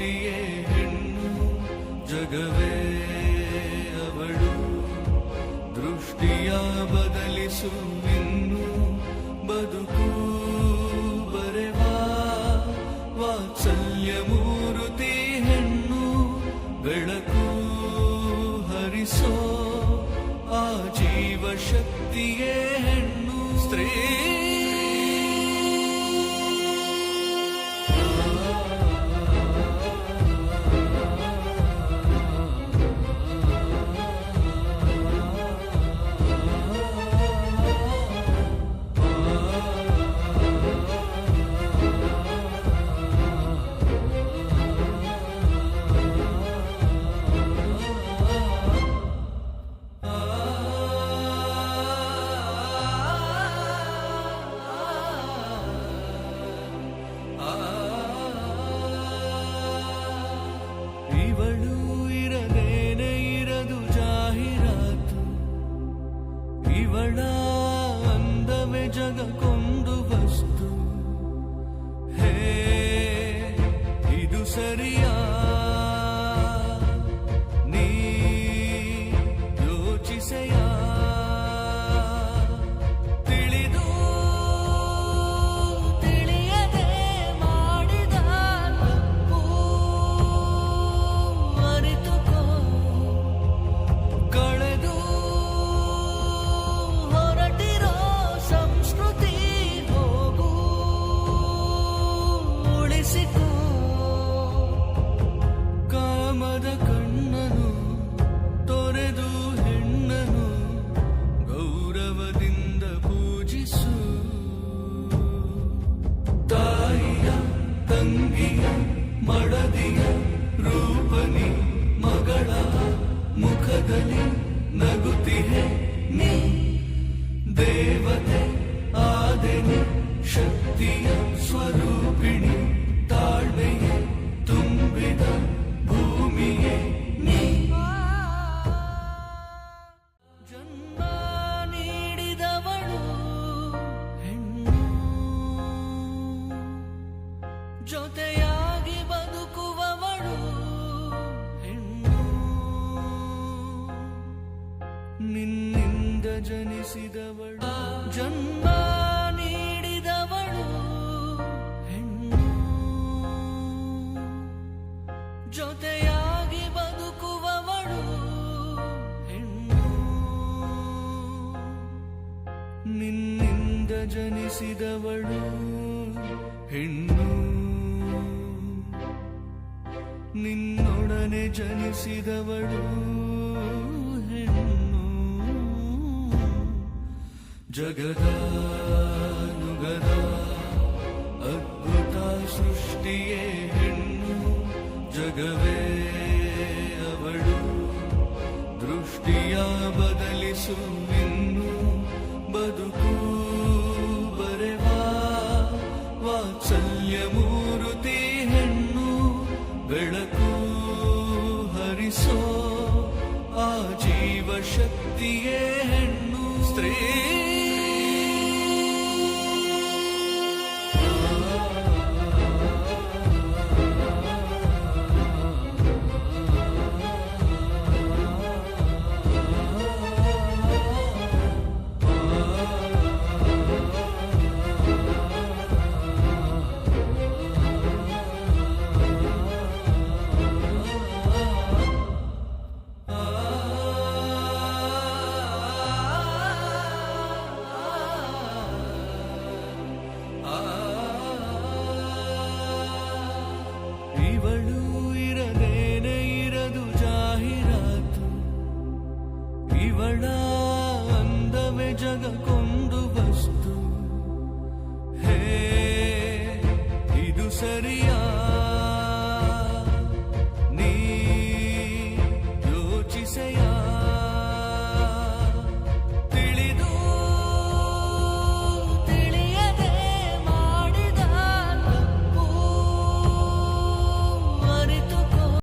ಸೃಷ್ಟಿಯೇ ಹೆಣ್ಣು, ಜಗವೇ ಅವಳು. ದೃಷ್ಟಿಯ ಬದಲಿಸು ಇನ್ನು ಬದುಕು ಬರೆವಾ. ವಾತ್ಸಲ್ಯ ಮೂರುತಿ ಹೆಣ್ಣು, ಬೆಳಕು ಹರಿಸೋ ಆ ಜೀವ ಮುಖದಲ್ಲಿ ನಗುತ್ತಿಹೆ ನೀ ದೇವತೆ ಆದೆನಿ ಶಕ್ತಿಯ ಸ್ವರೂಪಿಣಿ ಜನಿಸಿದವಳು ಜನ್ಮ ನೀಡಿದವಳು ಹೆಣ್ಣು ಜೊತೆಯಾಗಿ ಬದುಕುವವಳು ಹೆಣ್ಣು ನಿನ್ನಿಂದ ಜನಿಸಿದವಳು ಹೆಣ್ಣು ನಿನ್ನೊಡನೆ ಜನಿಸಿದವಳು. ಜಗದ ನುಗದ ಅದ್ಭುತ ಸೃಷ್ಟಿಯೇ ಹೆಣ್ಣು ಜಗವೇ ಅವಳು. ದೃಷ್ಟಿಯ ಬದಲಿಸು ಇನ್ನು ಬದುಕು ಬರೆವಾ. ವಾತ್ಸಲ್ಯ ಮೂರುತಿ ಹೆಣ್ಣು, ಬೆಳಕು ಹರಿಸೋ. ಆ ಜೀವ ಶಕ್ತಿಯೇ ಹೆಣ್ಣು, ಸ್ತ್ರೀ